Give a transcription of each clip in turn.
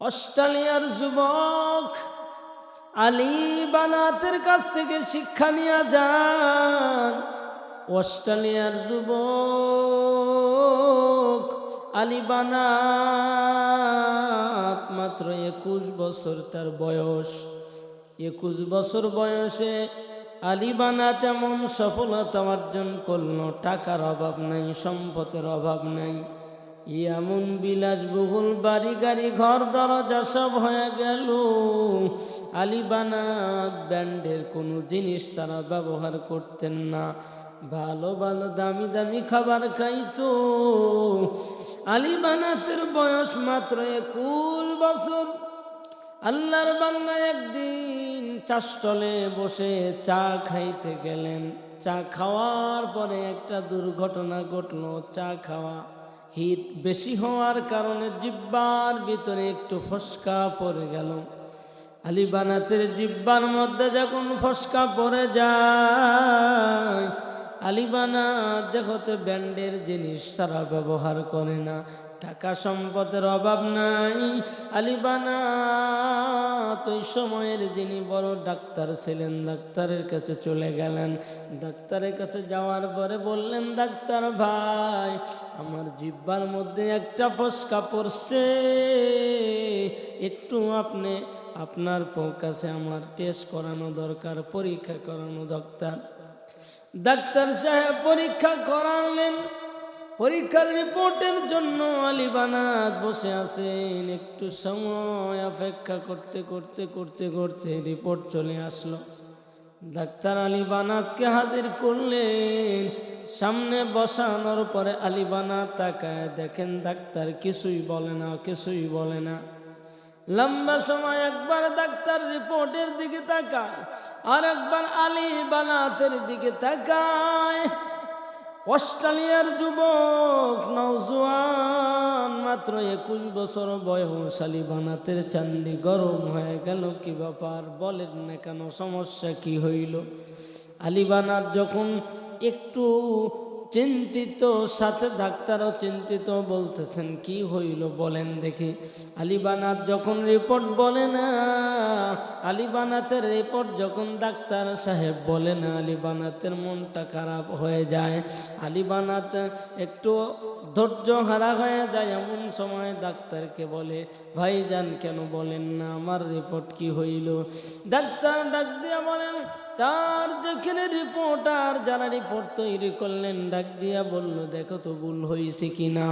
অস্ট্রেলিয়ার যুবক আলী বানাতের কাছ থেকে শিক্ষা নিয়ে যান। অস্ট্রেলিয়ার যুবক আলী বানাত মাত্র একুশ বছর তার বয়স। একুশ বছর বয়সে আলী বানাত এমন সফলতা অর্জন করল, টাকার অভাব নাই, সম্পদের অভাব নাই। এমন বিলাসবহুল বাড়ি গাড়ি, ঘর, দরজা সব হয়ে গেল। আলিবানাত ব্যান্ডের কোনো জিনিস তারা ব্যবহার করতেন না। ভালো ভালো, দামি দামি খাবার খাইতো। আলিবানাতের বয়স মাত্র একুশ বছর। আল্লাহর বান্দা একদিন চাষটলে বসে চা খাইতে গেলেন। চা খাওয়ার পরে একটা দুর্ঘটনা ঘটলো। চা খাওয়া হিট বেশি হওয়ার কারণে জিব্বার ভিতরে একটু ফসকা পড়ে গেল। আলিবানাতের জিব্বার মধ্যে যখন ফসকা পড়ে যায় আলিবানাত যেহেতু ব্যান্ডের জিনিস সারা ব্যবহার করে না। টাকা সম্পদের অভাব নাই। আলিবানাত ওই সময়ের যিনি বড় ডাক্তার ছিলেন, ডাক্তারের কাছে চলে গেলেন। ডাক্তারের কাছে যাওয়ার পরে বললেন, ডাক্তার ভাই, আমার জিব্বার মধ্যে একটা ফসকা পড়ছে। একটু আপনি, আপনার কাছে আমার টেস্ট করানো দরকার, পরীক্ষা করানো দরকার। ডাক্তার সাহেব পরীক্ষা করালেন। পরীক্ষার রিপোর্টের জন্য আলিবানাত বসে আছেন। একটু সময় অপেক্ষা করতে করতে করতে করতে রিপোর্ট চলে আসলো। ডাক্তার আলী বানাতকে হাজির করলেন। সামনে বসানোর পরে আলী বানাত তাকায় দেখেন ডাক্তার কিছুই বলে না, কিছুই বলে না। লম্বা সময় একবার ডাক্তার রিপোর্টের দিকে তাকায় আর একবার আলী বানাতের দিকে তাকায়। অস্ট্রেলিয়ার যুবক নওজোয়ান, মাত্র একুশ বছর বয়স আলী বানাতের চান্দি গরম হয়ে গেল, কি ব্যাপার বলেন না কেন, সমস্যা কি হইল? আলী বানাত যখন একটু চিন্তিত, সাথে ডাক্তারও চিন্তিত, বলতেছেন, কি হইল বলেন দেখি। আলিবানাত যখন রিপোর্ট বলে না আলিবানাতের রিপোর্ট যখন ডাক্তার সাহেব বলে না আলিবানাতের মনটা খারাপ হয়ে যায়। আলিবানাত একটু ধৈর্য হারা হয়ে যায়, এমন সময় ডাক্তারকে বলে ভাই যান কেন বলেন না, আমার রিপোর্ট কি হইল? ডাক্তার ডাক দিয়ে বলেন, তার যেখানে রিপোর্টার যারা রিপোর্ট তৈরি করলেন ডাক দিয়া বলল, দেখো তো ভুল হয়েছে কি না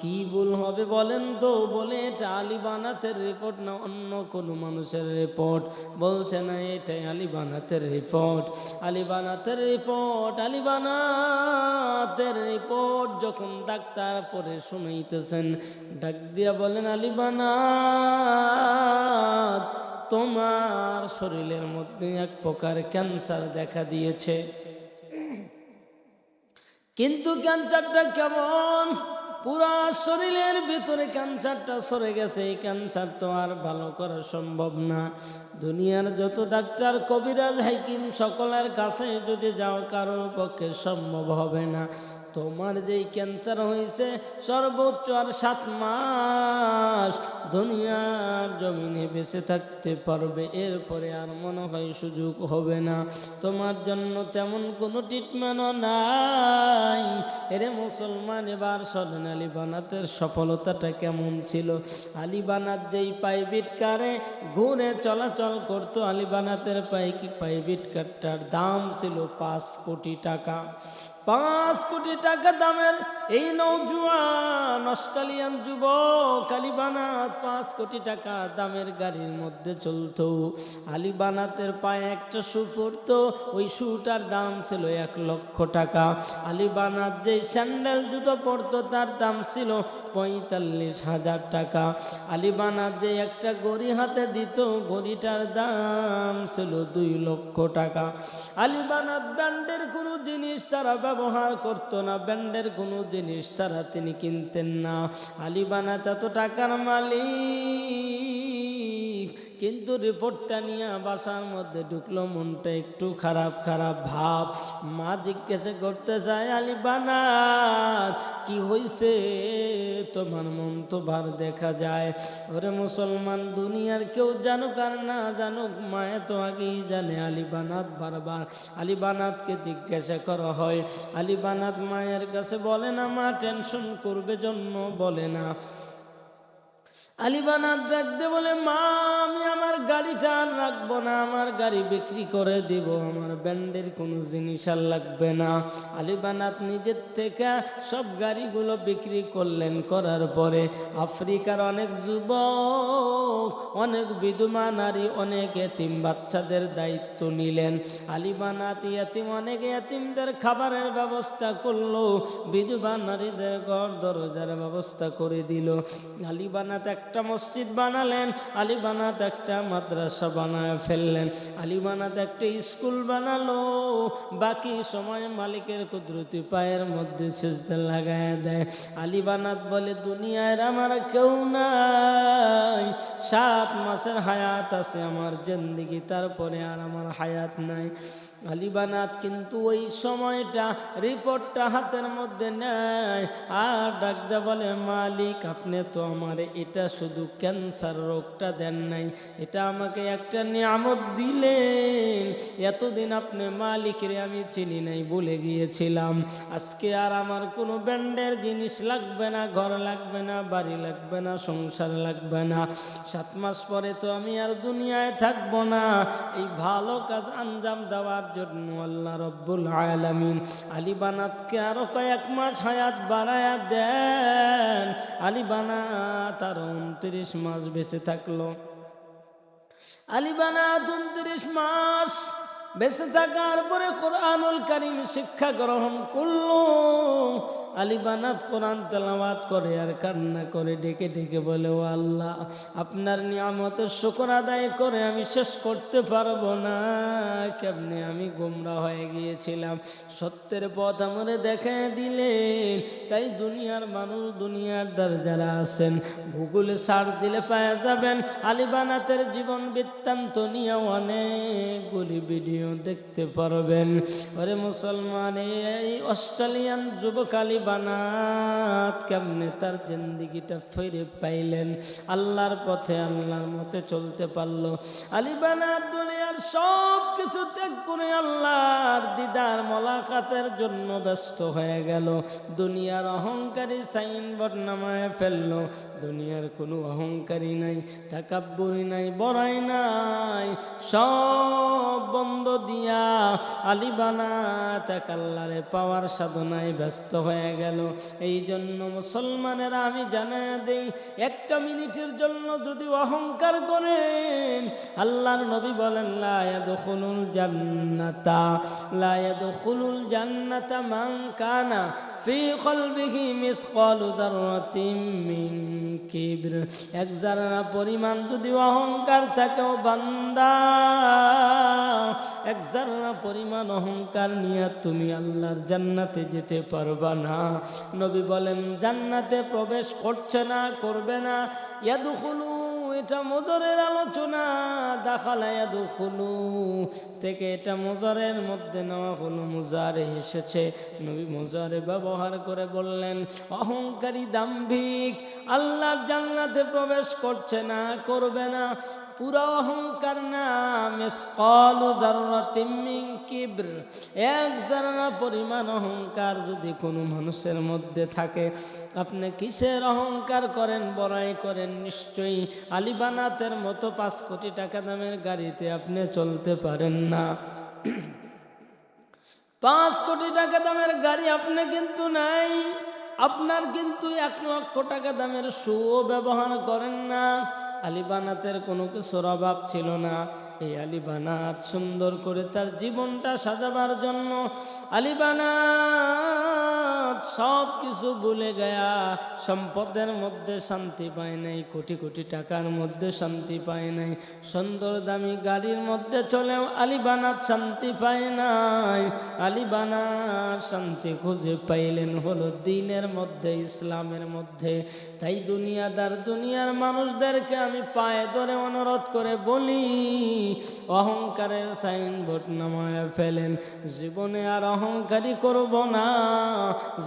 কি ভুল হবে বলেন তো? বলে এটা আলিবানাতের রিপোর্ট না, অন্য কোনো মানুষের রিপোর্ট। বলছে না, এটাই আলিবানাতের রিপোর্ট। আলিবানাতের রিপোর্ট আলিবানাতের রিপোর্ট যখন ডাক্তার পরে শুনাইতেছেন। ডাক দিয়া বলেন, আলিবানাত, তোমার শরীরের মধ্যে এক প্রকার ক্যান্সার দেখা দিয়েছে। কিন্তু ক্যান্সারটা কেমন? পুরা শরীরের ভিতরে ক্যান্সারটা সরে গেছে, এই ক্যান্সার তো আর ভালো করা সম্ভব না। দুনিয়ার যত ডাক্তার, কবিরাজ হাইকিম সকলের কাছে যদি যাও, কারোর পক্ষে সম্ভব হবে না। তোমার যেই ক্যান্সার হয়েছে, সর্বোচ্চ আর সাত মাস দুনিয়ার জমিনে বেঁচে থাকতে পারবে। এরপরে আর মনে হয় সুযোগ হবে না। তোমার জন্য তেমন কোনো ট্রিটমেন্টও নাই। এরে মুসলমান, এবার সলেন আলী বানাতের সফলতাটা কেমন ছিল? আলী বানাত যেই প্রাইভেট কারে ঘুরে চলাচল করতো, আলী বানাতের পাইকি প্রাইভেট কারটার দাম ছিল পাঁচ কোটি টাকা। পাঁচ কোটি টাকা দামের এই নৌজুয়ান অস্ট্রেলিয়ান যুবক আলিবানাত পাঁচ কোটি টাকা দামের গাড়ির মধ্যে চলতো। আলিবানাতের পায়ে একটা শু পরতো ওই শুটার দাম ছিল এক লক্ষ টাকা। আলিবানাত যেই স্যান্ডেল জুতো পরতো তার দাম ছিল পঁয়তাল্লিশ হাজার টাকা। আলিবানাত যে একটা গড়ি হাতে দিত ঘড়িটার দাম ছিল দুই লক্ষ টাকা। আলিবানাত ব্যান্ডের কোনো জিনিস তারা ব্যবহার করতো না, ব্যান্ডের কোনো জিনিস ছাড়া তিনি কিনতেন না। আলিবানাত এত টাকার মালিক, কিন্তু রিপোর্টটা নিয়ে বাসার মধ্যে ঢুকলো মনটা একটু খারাপ খারাপ ভাব। মা জিজ্ঞাসা করতে চায় আলিবানাত কি হইছে? তোমার ভার দেখা যায়। ওরে মুসলমান, দুনিয়ার কেউ জানুক আর না জানুক, মায়ে তো আগেই জানে আলিবানাত বারবার। আলিবানাতকে জিজ্ঞাসা করা হয় আলিবানাত মায়ের কাছে বলে না, মা টেনশন করবে জন্য বলে না। আলিবানার ডাকতে বলে, মা, আমি গাড়িটা রাখব না, আমার গাড়ি বিক্রি করে দিব, আমার ব্যান্ডের কোনো জিনিস আর লাগবে না। আলিবানাত নিজের থেকে সব গাড়িগুলো বিক্রি করলেন, করার পরে আফ্রিকার অনেক যুবক, অনেক বিধবা নারী, অনেক এতিম বাচ্চাদের দায়িত্ব নিলেন। আলিবানাত ইয়াতিম অনেক এতিমদের খাবারের ব্যবস্থা করল, বিধবা নারীদের ঘর দরজার ব্যবস্থা করে দিল। আলিবানাত একটা মসজিদ বানালেন, আলিবানাত একটা মাদ্রাসা বানায় ফেললেন। আলিবানাত একটা স্কুল বানালো। বাকি সময় মালিকের কুদরতি পায়ের মধ্যে সেজদা লাগায় দেয়। আলিবানাত বলে, দুনিয়ায় আমার কেউ নাই। সাত মাসের হায়াত আছে আমার জিন্দিগি, তারপরে আর আমার হায়াত নাই। আলিবানাত কিন্তু ওই সময়টা রিপোর্টটা হাতের মধ্যে নেয়। আর ডাকতে বলে, মালিক, আপনি তো আমার এটা শুধু ক্যান্সার রোগটা দেন নাই, এটা আমাকে একটা নিয়ামত দিলেন। এতদিন আপনি মালিকের আমি চিনি নাই বলে গিয়েছিলাম। আজকে আর আমার কোনো ব্যান্ডের জিনিস লাগবে না, ঘর লাগবে না, বাড়ি লাগবে না, সংসার লাগবে না। সাত মাস পরে তো আমি আর দুনিয়ায় থাকব না। এই ভালো কাজ আঞ্জাম দেওয়ার জন্য আল্লাহ রব্বুল আলামিন আলী বানাতকে আরও কয়েক মাস হায়াত বাড়ায়া দেন। আলী বানাত আরও উনত্রিশ মাস বেঁচে থাকল। আলী উনত্রিশ মাস বেঁচে থাকার পরে কোরআনুল কারিম শিক্ষা গ্রহণ করল। আলী বানাত কোরআন তেলাওয়াত করে আর কান্না করে, ডেকে ডেকে বলে, ও আল্লাহ, আপনার নিয়ামতের শুকর আদায় করে আমি শেষ করতে পারব না। কেমনে আমি গোমরা হয়ে গিয়েছিলাম? সত্যের পথ আমারে দেখে দিলেন। তাই দুনিয়ার মানুষ দুনিয়ার দ্বার যারা আছেন। গুগলে সার্চ দিলে পাওয়া যাবেন। আলী বানাতের জীবন বৃত্তান্ত নিয়ে অনেকগুলি ভিডিও দেখতে পারবেন। ওরে মুসলমান, এই অস্ট্রেলিয়ান যুবক আলী বানাত কেমনে তার জিন্দিগিটা ফিরে পাইলেন? আল্লাহর পথে আল্লাহর মতে চলতে পারল। আলী বানাত দুনিয়ার সব কিছু ত্যাগ করে আল্লাহর দিদার মোলাকাতের জন্য ব্যস্ত হয়ে গেল। দুনিয়ার অহংকারী সাইনবোর্ড নামায় ফেলল। দুনিয়ার কোনো অহংকারী নাই, তাকাব্বুরি নাই, বড়াই নাই। সব বন্ধ দিয়া আলিবানা তাক আল্লাহরে পাওয়ার সাধনায় ব্যস্ত হয়ে গেল। এই জন্য মুসলমানেরা আমি জানা দেই, একটা মিনিটের জন্য যদি অহংকার করেন, আল্লাহর নবী বলেন লায়াদখুলুল জান্নাতা লায়াদখুলুল জান্নাতা মান কানা ফি কলবিহি মিসকালু দাররাতিন মিন কিবর। এক জারা পরিমাণ যদি অহংকার থাকেও বান্দা এক জারা পরিমাণ অহংকার নিয়ে তুমি আল্লাহর জান্নাতে যেতে পারবা না। নবী বলেন, জান্নাতে প্রবেশ করছে না, করবে না। ইয়াদুখুলু, এটা মজরের আলোচনা। দাখালায়া দুখুলু থেকে এটা মজারের মধ্যে নেওয়া হলো, মুজারে এসেছে। নবী মুজারে ব্যবহার করে বললেন, অহংকারী দাম্ভিক, আল্লাহর জান্নাতে প্রবেশ করছে না, করবে না। পুরো অহংকার না মিসকালু দাররাতিন মিন কিবর। এক জারা পরিমাণ অহংকার যদি কোনো মানুষের মধ্যে থাকে, আপনি কিসের অহংকার করেন, বড়াই করেন? নিশ্চয়ই আলিবানাতের মতো পাঁচ কোটি টাকা দামের গাড়িতে আপনি চলতে পারেন না। পাঁচ কোটি টাকা দামের গাড়ি আপনি কিন্তু নাই। আপনার কিন্তু এক লক্ষ টাকা দামের শুও ব্যবহার করেন না। আলিবানাতের কোনো কিছুর অভাব ছিল না। এই আলিবানাত সুন্দর করে তার জীবনটা সাজাবার জন্য আলিবানাত সব কিছু ভুলে গয়া সম্পদের মধ্যে শান্তি পায় নাই, কোটি কোটি টাকার মধ্যে শান্তি পায় নাই, সুন্দর দামি গাড়ির মধ্যে চলেও আলিবানার শান্তি পায় নাই, আলিবানার শান্তি খুঁজে পাইলেন হলো দিনের মধ্যে, ইসলামের মধ্যে। তাই দুনিয়াদার দুনিয়ার মানুষদেরকে আমি পায়ে ধরে অনুরোধ করে বলি, অহংকারের সাইনবোর্ড নামায় ফেলেন, জীবনে আর অহংকারী করব না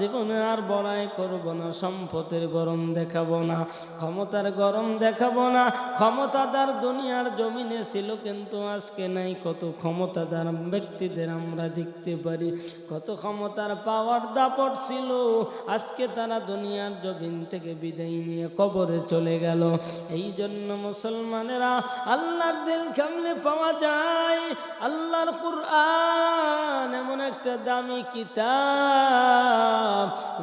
জীবনে আর বড়াই করব না, সম্পদের গরম দেখাবো না, ক্ষমতার গরম দেখাবো না, ক্ষমতাদার দুনিয়ার জমিনে ছিল কিন্তু আজকে নাই, কত ক্ষমতাদার ব্যক্তিদের আমরা দেখতে পারি, কত ক্ষমতার পাওয়ার দাপট ছিল, আজকে তারা দুনিয়ার জমিন থেকে বিদায় নিয়ে কবরে চলে গেল এই জন্য মুসলমানেরা আল্লাহর দিল কামলে পাওয়া যায়, আল্লাহর কুরআন এমন একটা দামি কিতাব।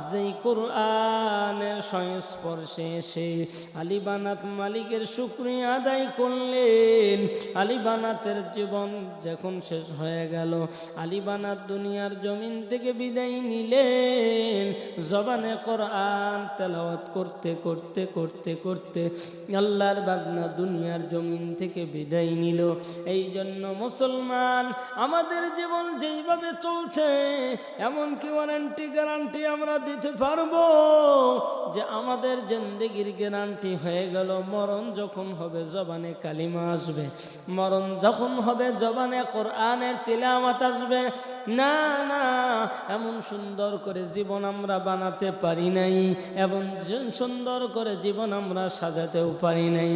যেই কোরআনের সংস্পর্শে এসে আলিবানাত মালিকের শুক্রিয়া আদায় করলেন। আলিবানাতের জীবন যখন শেষ হয়ে গেল আলিবানাত দুনিয়ার জমিন থেকে বিদায় নিলেন। জবানে কোরআন তেলাওয়াত করতে করতে করতে করতে আল্লাহর বাগনা দুনিয়ার জমিন থেকে বিদায় নিল। এই জন্য মুসলমান আমাদের জীবন যেইভাবে চলছে এমন কি ওয়ারেন্টি গ্যারান্টি আমরা দিতে পারব যে আমাদের জিন্দেগির গ্যারান্টি হয়ে গেল। মরণ যখন হবে, জবানে কালিমা আসবে। মরণ যখন হবে, জবানে কোরআনের তিলামাত আসবে। না না, এমন সুন্দর করে জীবন আমরা বানাতে পারি নাই এবং সুন্দর করে জীবন আমরা সাজাতেও পারি নাই।